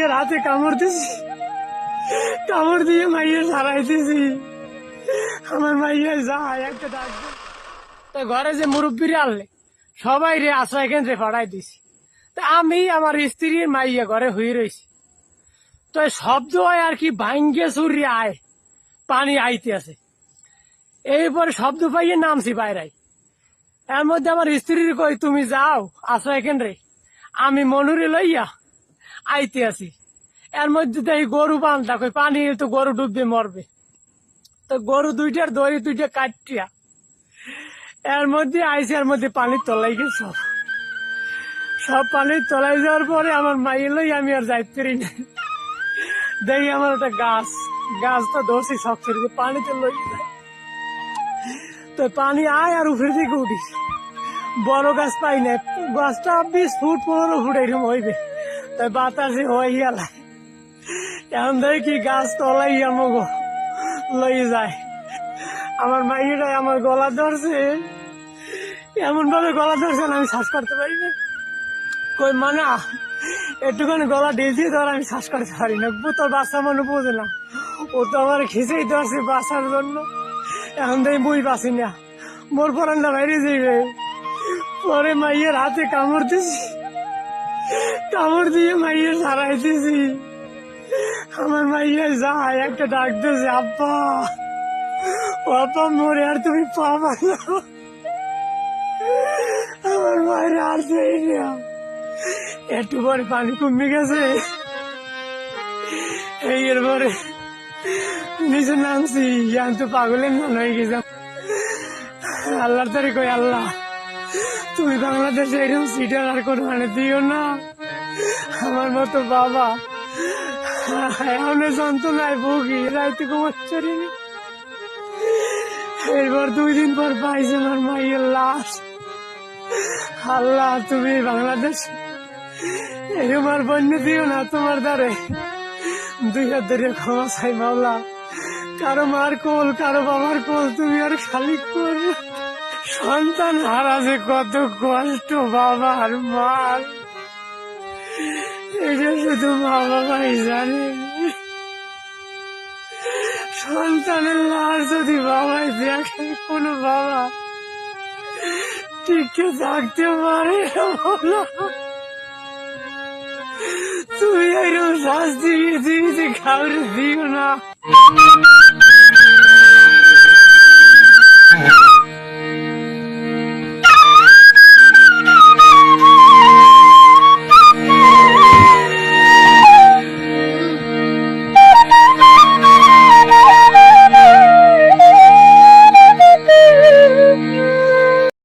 মাইয়ের হাতে কামড় দিছি। কামড় দিয়ে মাইয়ের সারাইতেছি আমার মাইয়া যায়, একটা ডাক দে। তো ঘরে যে মুরব্বীরা আনলে, সবাই রে আশ্রয় কেন্দ্রে পাঠাই দিছি। তা আমি আমার স্ত্রীর মাইয়া ঘরে হয়ে রয়েছি তো শব্দ হয় আর কি ভাঙ্গে চুরি আয়, পানি আইতে আছে এইপরে শব্দ পাইয়ে নামছি বাইরাই। এর মধ্যে আমার স্ত্রীর কই তুমি যাও আশ্রয় কেন্দ্রে। আমি মনুরে লইয়া আইতে আছি। এর মধ্যে দেখি গরু বান্ধা কই পানি তো গরু ডুববে মরবে। তো গরু দুইটার দড়ি দুইটা কাটিয়া এর মধ্যে আইসি এর মধ্যে পানির তলাই গেছে সব। পানির তলাই যাওয়ার পরে আমার মাইয়ে লই আমি আর যাইতে পারি না। দেখি আমার একটা গাছ, গাছটা ধরছি দিয়ে পানিতে লই তো পানি আয় আর উপরে দিকে উঠিস বড় গাছ পাই না গাছটা বিশ ফুট, পনেরো ফুট এরকম হইবে। তাই বাতাসে হয়ে গেল। এখন দেখি গাছ তলাই আমাকে লই যায়। আমার মাইয়েরাই আমার গলা ধরছে। এমন ভাবে গলা ধরছে না, আমি শ্বাস করতে পারি না। কই, মানা, একটুখানি গলা ঢিলছি ধর, আমি শ্বাস করতে পারি না। তোর বাচ্চা মনে বোঝে না ও তো আমার খিচেই ধরছে বাঁচার জন্য। এখন তো বই পাচ্ছি না। মোর পরান্না বাইরে যাইবে। পরে মাইয়ের হাতে কামড় দিছি। কামড় দিয়ে মাইয়ের সারাই দিছি আমার মাইয়া যায়, একটা ডাক দিয়েছে, আব্বা, ও আব্বা, মরে আর তুমি পাবা না। আমার মায়ের আর দেই না। একটু পরে পানি কমে গেছে। এই এরপরে নিচে নামছি, ইয়ান তো পাগলের মন হয়ে গেছে আল্লাহর তারে কই আল্লাহ। তুমি বাংলাদেশে এরকম সিটার আর কোনো মানে দিও না। আমার মতো বাবা। এমন রাইতে এরপর দুই দিন পর পাইছে আমার মাইয়ের লাশ। আল্লাহ, তুমি বাংলাদেশ বন্য দিও না তোমার দ্বারে। দুই হাত ধরে ক্ষমা চাই মাওলা। কারও মার কোল, কারও বাবার কোল, তুমি আর খালি কোল সন্তান হারা যে কত কষ্ট, বাবার মার। এটা শুধু মা বাবাই জানে। সন্তানের লাশ যদি বাবাই দেখে, কোনো বাবা টিকে থাকতে পারে? তুমি এরকম শাস্তি দিয়েছি খাওয়ার দিও না।